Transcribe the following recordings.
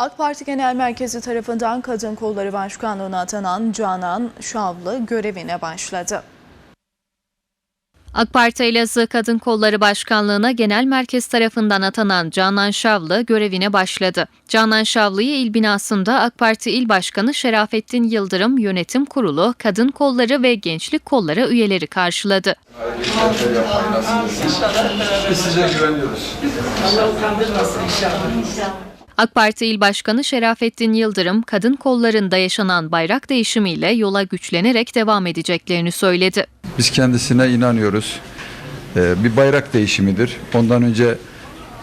AK Parti Genel Merkezi tarafından Kadın Kolları Başkanlığı'na atanan Canan Şavlı görevine başladı. AK Parti Elazığ Kadın Kolları Başkanlığı'na genel merkez tarafından atanan Canan Şavlı görevine başladı. Canan Şavlı'yı il binasında AK Parti İl Başkanı Şerafettin Yıldırım Yönetim Kurulu, Kadın Kolları ve Gençlik Kolları üyeleri karşıladı. Biz size güveniyoruz. AK Parti İl Başkanı Şerafettin Yıldırım, kadın kollarında yaşanan bayrak değişimiyle yola güçlenerek devam edeceklerini söyledi. Biz kendisine inanıyoruz. Ee, bir bayrak değişimidir. Ondan önce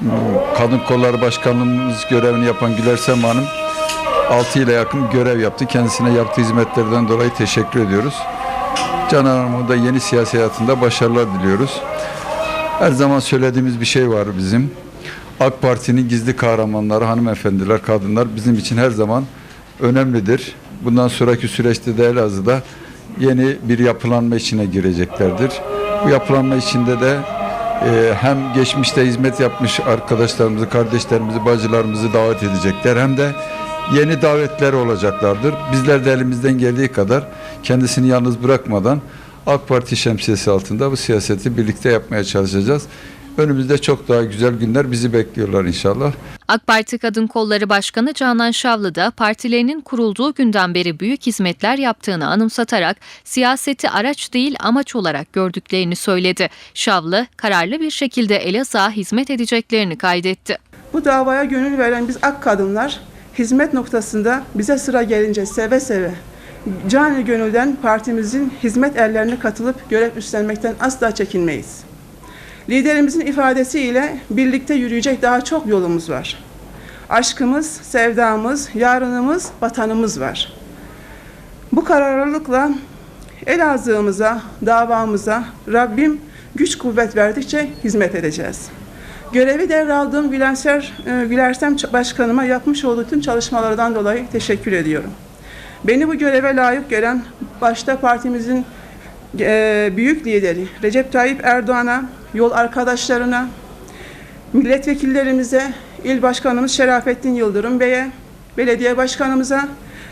m, Kadın Kolları Başkanlığımız görevini yapan Güler Sema Hanım 6 ile yakın görev yaptı. Kendisine yaptığı hizmetlerden dolayı teşekkür ediyoruz. Canan Hanım'ın da yeni siyasi hayatında başarılar diliyoruz. Her zaman söylediğimiz bir şey var bizim. AK Parti'nin gizli kahramanları, hanımefendiler, kadınlar bizim için her zaman önemlidir. Bundan sonraki süreçte de Elazığ'da yeni bir yapılanma içine gireceklerdir. Bu yapılanma içinde de e, hem geçmişte hizmet yapmış arkadaşlarımızı, kardeşlerimizi, bacılarımızı davet edecekler hem de yeni davetler olacaklardır. Bizler de elimizden geldiği kadar kendisini yalnız bırakmadan AK Parti şemsiyesi altında bu siyaseti birlikte yapmaya çalışacağız. Önümüzde çok daha güzel günler bizi bekliyorlar inşallah. AK Parti Kadın Kolları Başkanı Canan Şavlı da partilerinin kurulduğu günden beri büyük hizmetler yaptığını anımsatarak siyaseti araç değil amaç olarak gördüklerini söyledi. Şavlı, kararlı bir şekilde Elazığ'a hizmet edeceklerini kaydetti. Bu davaya gönül veren biz ak kadınlar hizmet noktasında bize sıra gelince seve seve canı gönülden partimizin hizmet ellerine katılıp görev üstlenmekten asla çekinmeyiz. Liderimizin ifadesiyle birlikte yürüyecek daha çok yolumuz var. Aşkımız, sevdamız, yarınımız, vatanımız var. Bu kararlılıkla Elazığ'ımıza, davamıza Rabbim güç kuvvet verdikçe hizmet edeceğiz. Görevi devraldığım Gülenser, e, Gülersem Başkanıma yapmış olduğu tüm çalışmalardan dolayı teşekkür ediyorum. Beni bu göreve layık gören başta partimizin e, büyük lideri Recep Tayyip Erdoğan'a, yol arkadaşlarına, milletvekillerimize, il başkanımız Şerafettin Yıldırım Bey'e, belediye başkanımıza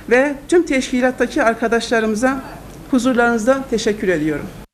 ve tüm teşkilattaki arkadaşlarımıza huzurlarınızda teşekkür ediyorum.